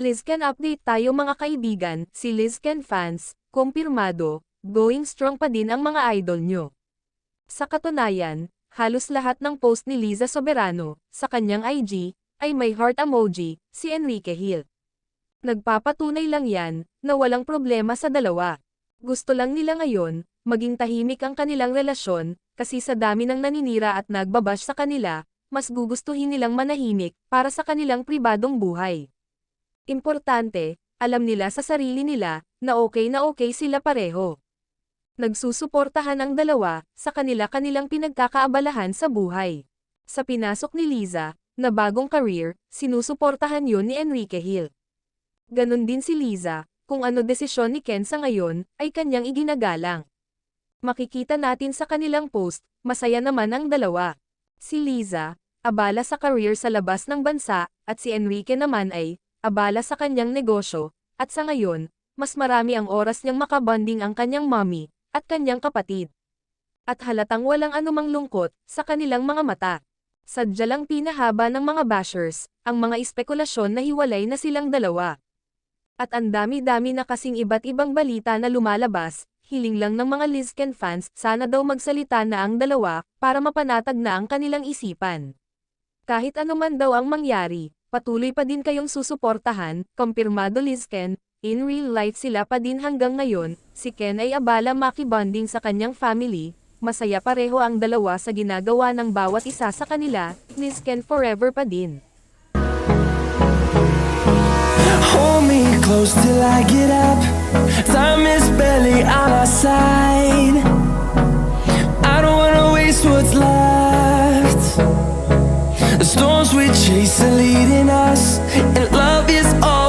Lizcan update tayo mga kaibigan, si Lizcan fans, kumpirmado, going strong pa din ang mga idol nyo. Sa katunayan, halos lahat ng post ni Liza Soberano, sa kanyang IG, ay may heart emoji, si Enrique Hill. Nagpapatunay lang yan, na walang problema sa dalawa. Gusto lang nila ngayon, maging tahimik ang kanilang relasyon, kasi sa dami ng naninira at nagbabash sa kanila, mas gugustuhin nilang manahimik, para sa kanilang pribadong buhay. Importante, alam nila sa sarili nila, na okay na okay sila pareho. Nagsusuportahan ang dalawa, sa kanila-kanilang pinagkakaabalahan sa buhay. Sa pinasok ni Liza, na bagong career, sinusuportahan yun ni Enrique Hill. Ganon din si Liza, kung ano desisyon ni Ken sa ngayon, ay kanyang iginagalang. Makikita natin sa kanilang post, masaya naman ang dalawa. Si Liza, abala sa career sa labas ng bansa, at si Enrique naman ay, abala sa kanyang negosyo, at sa ngayon, mas marami ang oras niyang makabonding ang kanyang mommy, at kanyang kapatid. At halatang walang anumang lungkot, sa kanilang mga mata. Sadya lang pinahaba ng mga bashers, ang mga espekulasyon na hiwalay na silang dalawa. At ang dami-dami na kasing iba't ibang balita na lumalabas, hiling lang ng mga Lizken fans, sana daw magsalita na ang dalawa, para mapanatag na ang kanilang isipan. Kahit anuman daw ang mangyari, patuloy pa din kayong susuportahan, kumpirmado Lizken, in real life sila pa din hanggang ngayon, si Ken ay abala makibonding sa kanyang family, masaya pareho ang dalawa sa ginagawa ng bawat isa sa kanila, Lizken forever pa din. Hold me close till I get up. Time is barely on our side. The storms we chase are leading us, and love is all